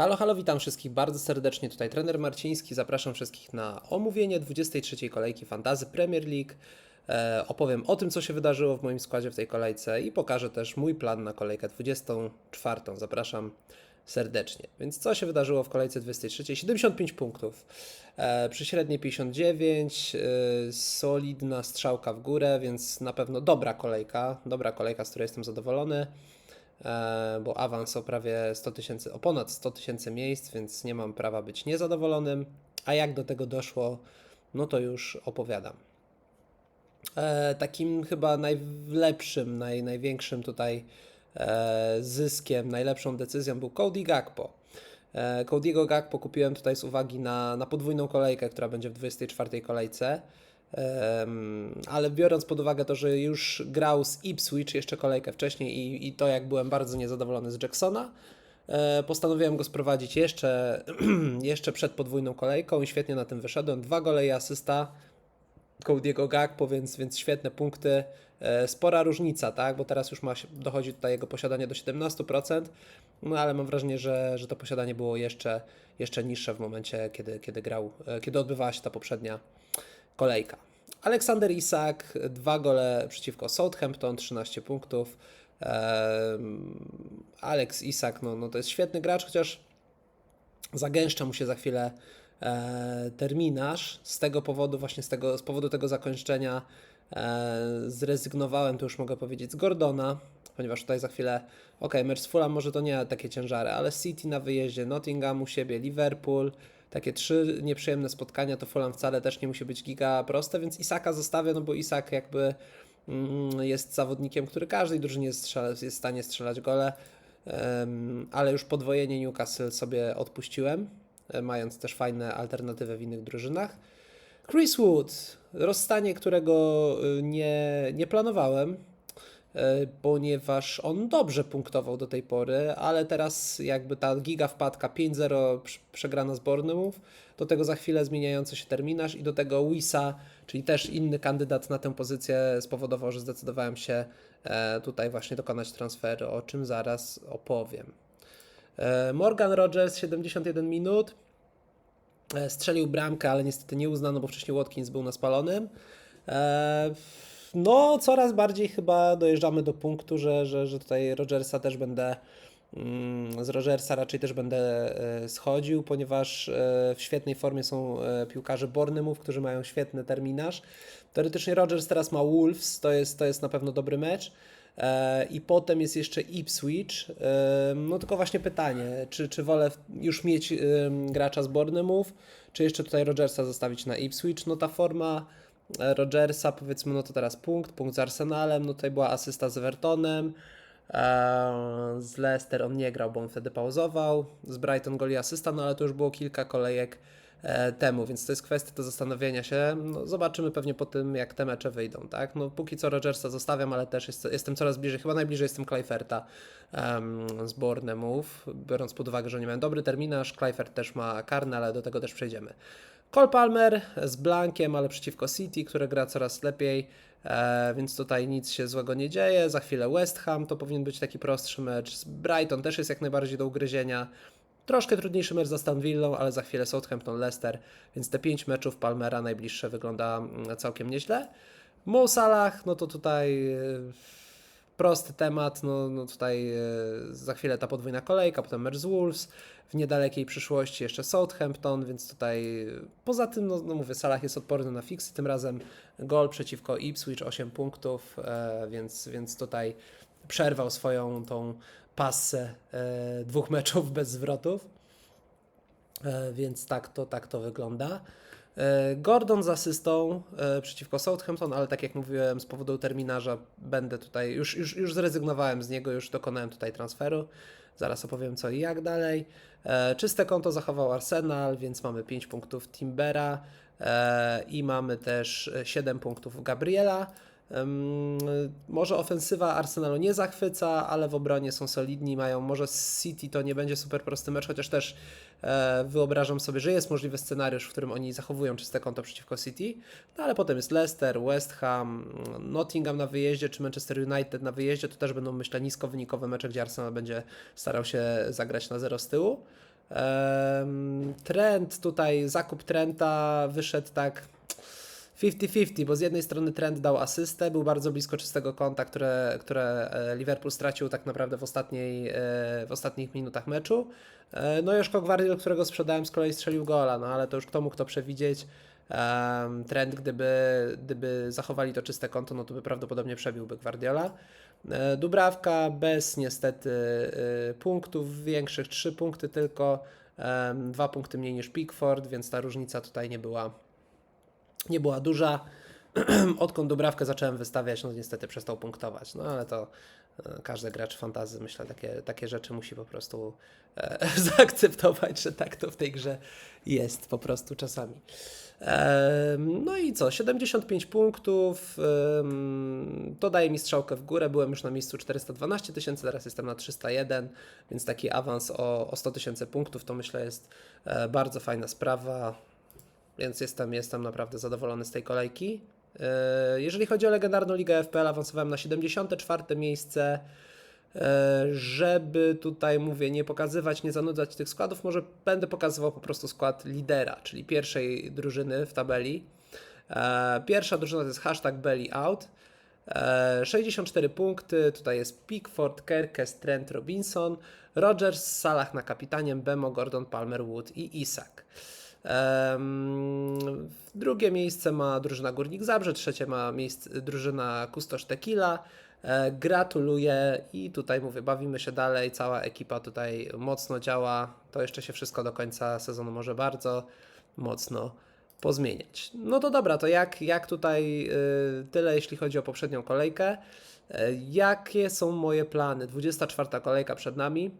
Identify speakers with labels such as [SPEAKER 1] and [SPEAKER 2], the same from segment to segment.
[SPEAKER 1] Halo, halo, witam wszystkich bardzo serdecznie. Tutaj trener Marciński. Zapraszam wszystkich na omówienie 23 kolejki Fantazy Premier League. E, opowiem o tym, co się wydarzyło w moim składzie w tej kolejce i pokażę też mój plan na kolejkę 24. Zapraszam serdecznie. Więc co się wydarzyło w kolejce 23? 75 punktów. E, przy średniej 59, e, solidna strzałka w górę, więc na pewno dobra kolejka. Dobra kolejka, z której jestem zadowolony bo awans o prawie 100 tysięcy, o ponad 100 tysięcy miejsc, więc nie mam prawa być niezadowolonym. A jak do tego doszło, no to już opowiadam. E, takim chyba najlepszym, naj, największym tutaj e, zyskiem, najlepszą decyzją był Cody Gakpo. E, Cody'ego Gakpo kupiłem tutaj z uwagi na, na podwójną kolejkę, która będzie w 24 kolejce. Ale biorąc pod uwagę to, że już grał z Ipswich jeszcze kolejkę wcześniej i, i to jak byłem bardzo niezadowolony z Jacksona, e, postanowiłem go sprowadzić jeszcze, jeszcze przed podwójną kolejką i świetnie na tym wyszedłem. Dwa gole i asysta Cody'ego Gakpo, więc, więc świetne punkty. E, Spora różnica, tak? Bo teraz już ma, dochodzi tutaj jego posiadanie do 17%, no ale mam wrażenie, że, że to posiadanie było jeszcze, jeszcze niższe w momencie, kiedy, kiedy grał, e, kiedy odbywała się ta poprzednia kolejka. Aleksander Isak, dwa gole przeciwko Southampton, 13 punktów. Alex Isak, no, no to jest świetny gracz, chociaż zagęszcza mu się za chwilę e, terminarz. Z tego powodu, właśnie z, tego, z powodu tego zakończenia e, zrezygnowałem, to już mogę powiedzieć, z Gordona, ponieważ tutaj za chwilę, ok, mecz z Fulham może to nie takie ciężary, ale City na wyjeździe, Nottingham u siebie, Liverpool, takie trzy nieprzyjemne spotkania, to Fulham wcale też nie musi być giga proste, więc Isaka zostawię, no bo Isak jakby mm, jest zawodnikiem, który każdej drużynie strzela, jest w stanie strzelać gole, ale już podwojenie Newcastle sobie odpuściłem, e, mając też fajne alternatywy w innych drużynach. Chris Wood, rozstanie, którego y, nie, nie planowałem, ponieważ on dobrze punktował do tej pory, ale teraz jakby ta giga wpadka 5-0 prz- przegrana z Bournemouth, do tego za chwilę zmieniający się terminarz i do tego Wisa, czyli też inny kandydat na tę pozycję spowodował, że zdecydowałem się e, tutaj właśnie dokonać transferu, o czym zaraz opowiem. E, Morgan Rogers 71 minut. E, Strzelił bramkę, ale niestety nie uznano, bo wcześniej Watkins był na spalonym. No, coraz bardziej chyba dojeżdżamy do punktu, że, że, że tutaj Rogersa też będę. mm, Z Rogersa raczej też będę e, schodził, ponieważ e, w świetnej formie są e, piłkarze Bournemouth, którzy mają świetny terminarz. Teoretycznie Rogers teraz ma Wolves, to jest, to jest na pewno dobry mecz. I potem jest jeszcze Ipswich. No tylko właśnie pytanie, czy, czy wolę już mieć gracza z Bournemouth, czy jeszcze tutaj Rogersa zostawić na Ipswich? No ta forma Rogersa, powiedzmy, no to teraz punkt, punkt z Arsenalem, no tutaj była asysta z Evertonem, e, z Leicester on nie grał, bo on wtedy pauzował, z Brighton goli asysta, no ale to już było kilka kolejek e, temu, więc to jest kwestia do zastanowienia się. No, zobaczymy pewnie po tym, jak te mecze wyjdą, tak? No póki co Rogersa zostawiam, ale też jest, jestem coraz bliżej, chyba najbliżej jestem Kleiferta em, z Bournemouth, biorąc pod uwagę, że oni mają dobry terminarz, Kleifert też ma karny, ale do tego też przejdziemy. Cole Palmer z Blankiem, ale przeciwko City, które gra coraz lepiej, e, więc tutaj nic się złego nie dzieje. Za chwilę West Ham to powinien być taki prostszy mecz. Brighton też jest jak najbardziej do ugryzienia. Troszkę trudniejszy mecz za Stan Villą, ale za chwilę Southampton, Leicester, więc te pięć meczów Palmera najbliższe wygląda mm, całkiem nieźle. Mo Salah, no to tutaj e, prosty temat, no, no tutaj e, za chwilę ta podwójna kolejka, potem mecz z Wolves, w niedalekiej przyszłości jeszcze Southampton, więc tutaj e, poza tym, no, no mówię, Salah jest odporny na fiksy, tym razem gol przeciwko Ipswich, 8 punktów, e, więc, więc tutaj przerwał swoją tą passę e, dwóch meczów bez zwrotów. Więc tak to, tak to wygląda. E, Gordon z asystą e, przeciwko Southampton, ale tak jak mówiłem, z powodu terminarza będę tutaj, już, już, już zrezygnowałem z niego, już dokonałem tutaj transferu. Zaraz opowiem co i jak dalej. E, Czyste konto zachował Arsenal, więc mamy 5 punktów Timbera i mamy też 7 punktów Gabriela. Może ofensywa Arsenalu nie zachwyca, ale w obronie są solidni, mają może City to nie będzie super prosty mecz, chociaż też e, wyobrażam sobie, że jest możliwy scenariusz, w którym oni zachowują czyste konto przeciwko City, no ale potem jest Leicester, West Ham, Nottingham na wyjeździe, czy Manchester United na wyjeździe, to też będą myślę niskowynikowe mecze, gdzie Arsenal będzie starał się zagrać na zero z tyłu. Trend tutaj, zakup Trenta wyszedł tak 50-50, bo z jednej strony Trent dał asystę, był bardzo blisko czystego konta, które, które e, Liverpool stracił tak naprawdę w, ostatniej, e, w ostatnich minutach meczu. E, No Joszko Gwardiol, którego sprzedałem, z kolei strzelił gola, no ale to już kto mógł to przewidzieć. Em, Trent, gdyby, gdyby zachowali to czyste konto, no to by prawdopodobnie przebiłby Guardiola. Dubrawka bez niestety punktów większych, trzy punkty tylko, dwa punkty mniej niż Pickford, więc ta różnica tutaj nie była nie była duża. Odkąd Dubrawkę zacząłem wystawiać, no niestety przestał punktować. No ale to e, każdy gracz fantazy, myślę, takie, takie rzeczy musi po prostu e, zaakceptować, że tak to w tej grze jest po prostu czasami. Em, No i co? 75 punktów. em, To daje mi strzałkę w górę. Byłem już na miejscu 412 tysięcy, teraz jestem na 301, więc taki awans o, o 100 tysięcy punktów to myślę jest e, bardzo fajna sprawa więc jestem, jestem naprawdę zadowolony z tej kolejki. E, Jeżeli chodzi o legendarną ligę FPL, awansowałem na 74 miejsce. E, Żeby tutaj, mówię, nie pokazywać, nie zanudzać tych składów, może będę pokazywał po prostu skład lidera, czyli pierwszej drużyny w tabeli. E, Pierwsza drużyna to jest hashtag belly out. E, 64 punkty, tutaj jest Pickford, Kerkes, Trent, Robinson, Rogers, Salah na kapitanie, Bemo, Gordon, Palmer, Wood i Isak. Drugie miejsce ma drużyna Górnik Zabrze, trzecie ma miejsce, drużyna Kustosz Tequila. E, Gratuluję i tutaj mówię, bawimy się dalej, cała ekipa tutaj mocno działa. To jeszcze się wszystko do końca sezonu może bardzo mocno pozmieniać. No to dobra, to jak, jak tutaj y, tyle, jeśli chodzi o poprzednią kolejkę. E, Jakie są moje plany? 24 kolejka przed nami.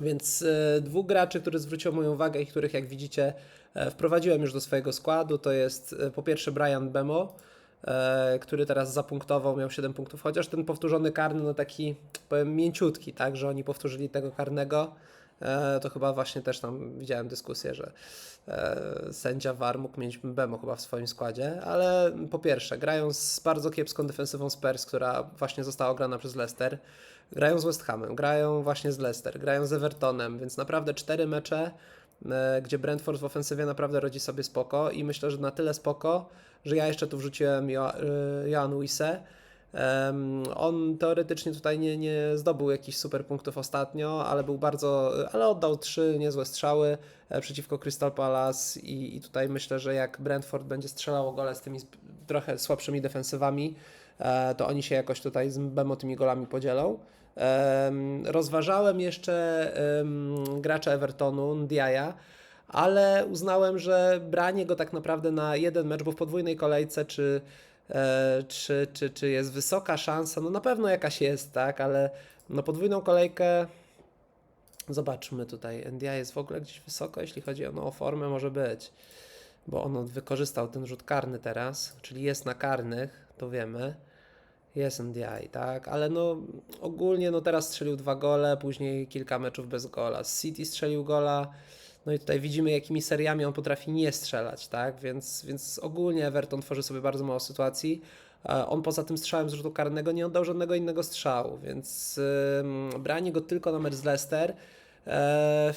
[SPEAKER 1] Więc e, dwóch graczy, którzy zwróciło moją uwagę i których, jak widzicie, e, wprowadziłem już do swojego składu, to jest e, po pierwsze Brian Bemo, który teraz zapunktował, miał 7 punktów, chociaż ten powtórzony karny, no taki, powiem, mięciutki, tak, że oni powtórzyli tego karnego. To chyba właśnie też tam widziałem dyskusję, że sędzia VAR mógł mieć Bemo chyba w swoim składzie, ale po pierwsze, grają z bardzo kiepską defensywą Spurs, która właśnie została ograna przez Leicester, grają z West Hamem, grają właśnie z Leicester, grają z Evertonem, więc naprawdę cztery mecze, e, gdzie Brentford w ofensywie naprawdę rodzi sobie spoko i myślę, że na tyle spoko, że ja jeszcze tu wrzuciłem jo, e, Joan Wisse. On teoretycznie tutaj nie, nie zdobył jakichś super punktów ostatnio, ale był bardzo, ale oddał trzy niezłe strzały e, przeciwko Crystal Palace i, i tutaj myślę, że jak Brentford będzie strzelało gole z tymi trochę słabszymi defensywami, to oni się jakoś tutaj z Bemo tymi golami podzielą. Em, Rozważałem jeszcze gracza Evertonu, Ndiaja, ale uznałem, że branie go tak naprawdę na jeden mecz, bo w podwójnej kolejce, czy, e, czy, czy, czy jest wysoka szansa, no na pewno jakaś jest, tak, ale no podwójną kolejkę zobaczmy tutaj, NDI jest w ogóle gdzieś wysoko, jeśli chodzi o, no, o formę, może być, bo on wykorzystał ten rzut karny teraz, czyli jest na karnych, to wiemy. Jest NDI, tak, ale no ogólnie no teraz strzelił dwa gole, później kilka meczów bez gola. City strzelił gola, no i tutaj widzimy jakimi seriami on potrafi nie strzelać, tak, więc, więc ogólnie Everton tworzy sobie bardzo mało sytuacji. E, On poza tym strzałem z rzutu karnego nie oddał żadnego innego strzału, więc ym, branie go tylko na mecz z Leicester e,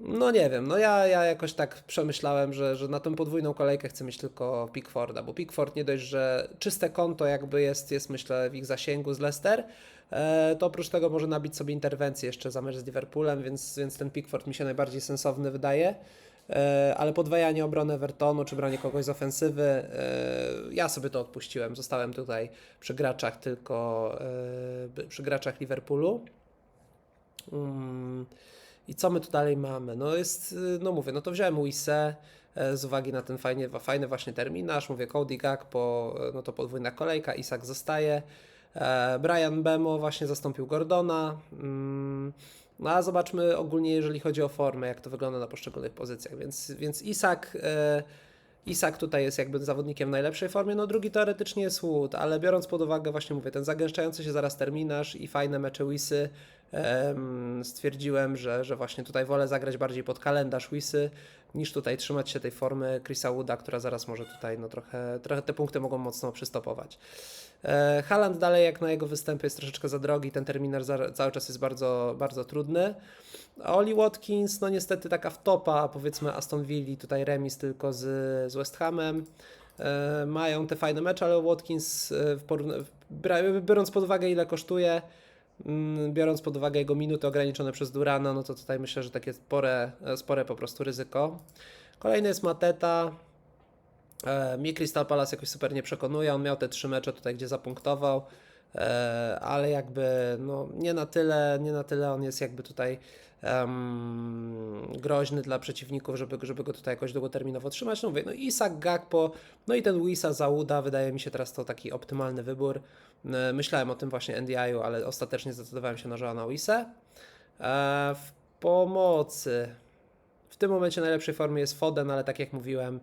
[SPEAKER 1] no nie wiem, no ja, ja jakoś tak przemyślałem, że, że na tą podwójną kolejkę chcę mieć tylko Pickforda, bo Pickford nie dość, że czyste konto jakby jest, jest myślę w ich zasięgu z Leicester, e, to oprócz tego może nabić sobie interwencję jeszcze za mecz z Liverpoolem, więc, więc ten Pickford mi się najbardziej sensowny wydaje. E, Ale podwajanie obrony Evertonu, czy branie kogoś z ofensywy, e, ja sobie to odpuściłem. Zostałem tutaj przy graczach tylko, przy graczach Liverpoolu. Mm, I co my tu dalej mamy? No jest, y, no mówię, no to wziąłem Wisse z uwagi na ten fajnie, fajny właśnie terminarz, mówię Cody Gakpo, e, no to podwójna kolejka, Isak zostaje, e, Brian Bemo właśnie zastąpił Gordona, mm, no a zobaczmy ogólnie, jeżeli chodzi o formę, jak to wygląda na poszczególnych pozycjach, więc, więc Isak... Isak tutaj jest jakby zawodnikiem w najlepszej formie, no drugi teoretycznie jest Wood, ale biorąc pod uwagę właśnie mówię, ten zagęszczający się zaraz terminarz i fajne mecze Wisy, em, stwierdziłem, że, że właśnie tutaj wolę zagrać bardziej pod kalendarz Wisy, niż tutaj trzymać się tej formy Chrisa Wooda, która zaraz może tutaj no trochę, trochę te punkty mogą mocno przystopować. E, Haaland dalej jak na jego występie jest troszeczkę za drogi, ten terminarz za, cały czas jest bardzo, bardzo trudny. Oli Watkins, no niestety taka wtopa, powiedzmy Aston Villa, tutaj remis tylko z, z West Hamem. E, mają te fajne mecze, ale Watkins, e, biorąc pod uwagę ile kosztuje, mm, biorąc pod uwagę jego minuty ograniczone przez Durana, no to tutaj myślę, że takie spore, spore po prostu ryzyko. Kolejny jest Mateta. Mnie Crystal Palace jakoś super nie przekonuje. On miał te trzy mecze tutaj, gdzie zapunktował, e, ale jakby no, nie na tyle, nie na tyle on jest jakby tutaj em, groźny dla przeciwników, żeby, żeby go tutaj jakoś długoterminowo trzymać. No mówię, no Isak, Gakpo, no i ten Wisa Zauda, wydaje mi się teraz to taki optymalny wybór. E, Myślałem o tym właśnie NDI-u, ale ostatecznie zdecydowałem się na Joana Wisę. E, W pomocy w tym momencie najlepszej formie jest Foden, ale tak jak mówiłem,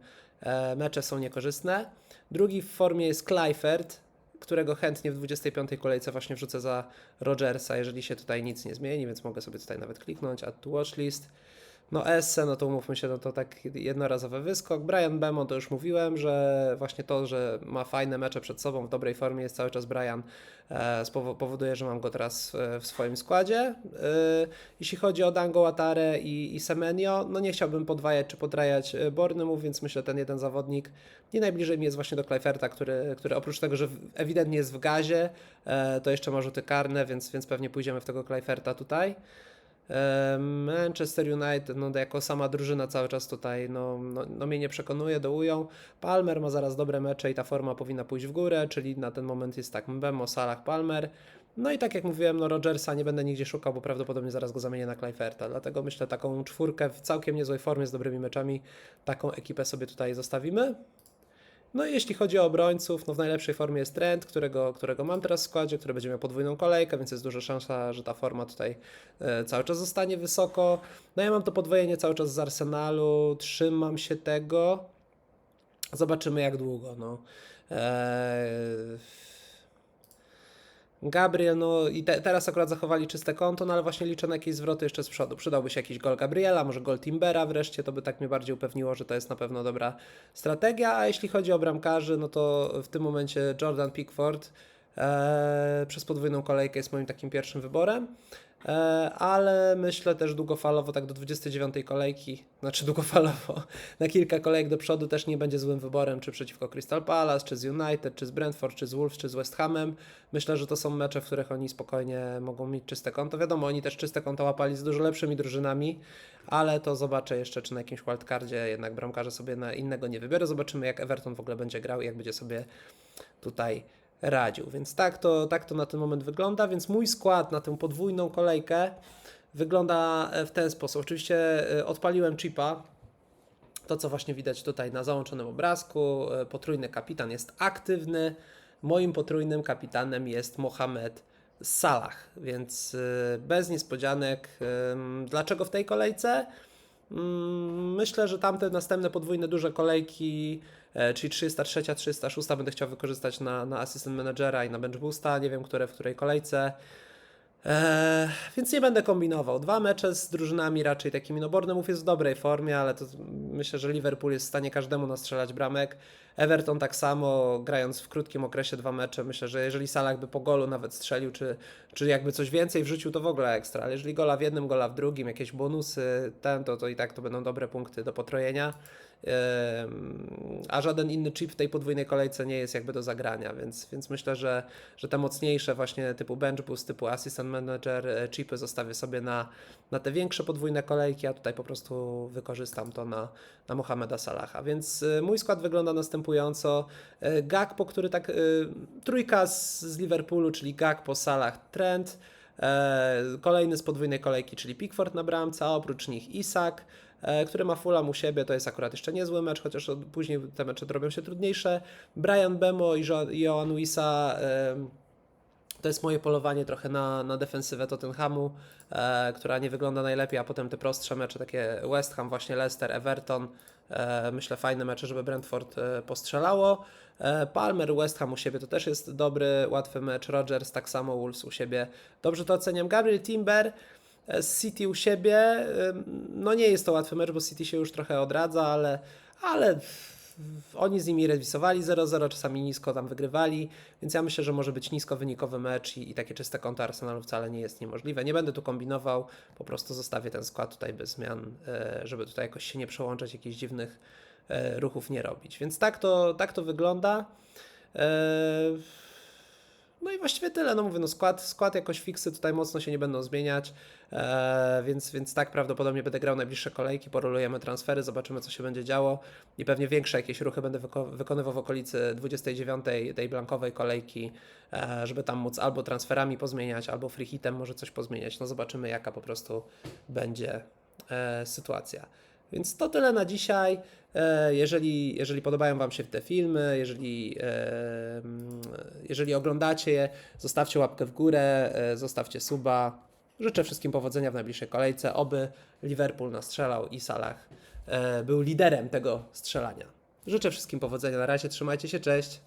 [SPEAKER 1] mecze są niekorzystne. Drugi w formie jest Kleifert, którego chętnie w 25. kolejce właśnie wrzucę za Rogersa, jeżeli się tutaj nic nie zmieni, więc mogę sobie tutaj nawet kliknąć, add to watchlist. No Esse, no to umówmy się, no to tak jednorazowy wyskok. Brian Bemo to już mówiłem, że właśnie to, że ma fajne mecze przed sobą, w dobrej formie jest cały czas Brian, e, powoduje, że mam go teraz e, w swoim składzie. E, jeśli chodzi o Dango, Watare i, i Semenio, no nie chciałbym podwajać czy podrajać e, Bornymów, więc myślę, ten jeden zawodnik nie najbliżej mi jest właśnie do Kleiferta, który, który oprócz tego, że ewidentnie jest w gazie, e, to jeszcze ma rzuty karne, więc, więc pewnie pójdziemy w tego Kleiferta tutaj. Manchester United, no jako sama drużyna cały czas tutaj, no, no, no mnie nie przekonuje, dołują. Palmer ma zaraz dobre mecze i ta forma powinna pójść w górę, czyli na ten moment jest tak Mbemo, Salah, Palmer. No i tak jak mówiłem, no Rogersa nie będę nigdzie szukał, bo prawdopodobnie zaraz go zamienię na Kleiferta, dlatego myślę taką czwórkę w całkiem niezłej formie z dobrymi meczami, taką ekipę sobie tutaj zostawimy. No i jeśli chodzi o obrońców, no w najlepszej formie jest Trent, którego, którego mam teraz w składzie, który będzie miał podwójną kolejkę, więc jest duża szansa, że ta forma tutaj e, cały czas zostanie wysoko. No ja mam to podwojenie cały czas z Arsenalu, trzymam się tego. Zobaczymy jak długo. No. Eee... Gabriel, no i te, teraz akurat zachowali czyste konto, no ale właśnie liczę na jakieś zwroty jeszcze z przodu. Przydałby się jakiś gol Gabriela, może gol Timbera wreszcie, to by tak mnie bardziej upewniło, że to jest na pewno dobra strategia. A jeśli chodzi o bramkarzy, no to w tym momencie Jordan Pickford przez podwójną kolejkę jest moim takim pierwszym wyborem. E, ale myślę też długofalowo, tak do 29 kolejki, znaczy długofalowo, na kilka kolejek do przodu też nie będzie złym wyborem, czy przeciwko Crystal Palace, czy z United, czy z Brentford, czy z Wolves, czy z West Hamem. Myślę, że to są mecze, w których oni spokojnie mogą mieć czyste konto. Wiadomo, oni też czyste konto łapali z dużo lepszymi drużynami, ale to zobaczę jeszcze, czy na jakimś wildcardzie jednak bramkarze sobie na innego nie wybiorę. Zobaczymy, jak Everton w ogóle będzie grał i jak będzie sobie tutaj radził. Więc tak to, tak to na ten moment wygląda. Więc mój skład na tę podwójną kolejkę wygląda e, w ten sposób. Oczywiście e, odpaliłem chipa. To, co właśnie widać tutaj na załączonym obrazku. E, Potrójny kapitan jest aktywny. Moim potrójnym kapitanem jest Mohamed Salah, więc bez niespodzianek. Dlaczego w tej kolejce? Mm, Myślę, że tamte następne podwójne duże kolejki, czyli 303, 306 będę chciał wykorzystać na, na Assistant Managera i na Bench Boosta. Nie wiem, które w której kolejce. Eee, więc nie będę kombinował. Dwa mecze z drużynami raczej takimi, no Bournemouth jest w dobrej formie, ale to myślę, że Liverpool jest w stanie każdemu nastrzelać bramek. Everton tak samo, grając w krótkim okresie dwa mecze, myślę, że jeżeli Salah by po golu nawet strzelił, czy, czy jakby coś więcej wrzucił, to w ogóle ekstra, ale jeżeli gola w jednym, gola w drugim, jakieś bonusy, ten, to, to i tak to będą dobre punkty do potrojenia. A żaden inny chip w tej podwójnej kolejce nie jest jakby do zagrania, więc, więc myślę, że, że te mocniejsze właśnie typu Bench Boost, typu Assistant Manager e, chipy zostawię sobie na, na te większe podwójne kolejki, a tutaj po prostu wykorzystam to na, na Mohameda Salaha. Więc e, mój skład wygląda następująco. E, Gakpo, który tak, trójka z, z Liverpoolu, czyli Gakpo, Salah, Trent, Kolejny z podwójnej kolejki, czyli Pickford na bramce, a oprócz nich Isak, który ma Fulham u siebie, to jest akurat jeszcze niezły mecz, chociaż później te mecze robią się trudniejsze. Brian Bemo i Jo- i Johan Wisa to jest moje polowanie trochę na, na defensywę Tottenhamu, e, która nie wygląda najlepiej, a potem te prostsze mecze, takie West Ham, właśnie Leicester, Everton. E, myślę fajne mecze, żeby Brentford e, postrzelało. E, Palmer, West Ham u siebie to też jest dobry, łatwy mecz. Rogers tak samo, Wolves u siebie. Dobrze to oceniam. Gabriel Timber. E, z City u siebie. No nie jest to łatwy mecz, bo City się już trochę odradza, ale, ale oni z nimi remisowali 0-0, czasami nisko tam wygrywali, więc ja myślę, że może być nisko wynikowy mecz i, i takie czyste konto Arsenalu wcale nie jest niemożliwe. Nie będę tu kombinował, po prostu zostawię ten skład tutaj bez zmian, e, żeby tutaj jakoś się nie przełączać, jakichś dziwnych e, ruchów nie robić. Więc tak to, tak to wygląda. No i właściwie tyle, no mówię, no skład, skład jakoś fiksy tutaj mocno się nie będą zmieniać, e, więc, więc tak prawdopodobnie będę grał najbliższe kolejki, porolujemy transfery, zobaczymy co się będzie działo i pewnie większe jakieś ruchy będę wyko- wykonywał w okolicy 29 tej blankowej kolejki, e, żeby tam móc albo transferami pozmieniać, albo free hitem może coś pozmieniać, no zobaczymy jaka po prostu będzie e, sytuacja. Więc to tyle na dzisiaj. E, Jeżeli, jeżeli podobają Wam się te filmy, jeżeli, e, jeżeli oglądacie je, zostawcie łapkę w górę, e, zostawcie suba. Życzę wszystkim powodzenia w najbliższej kolejce, oby Liverpool nastrzelał i Salah był liderem tego strzelania. Życzę wszystkim powodzenia. Na razie trzymajcie się, cześć.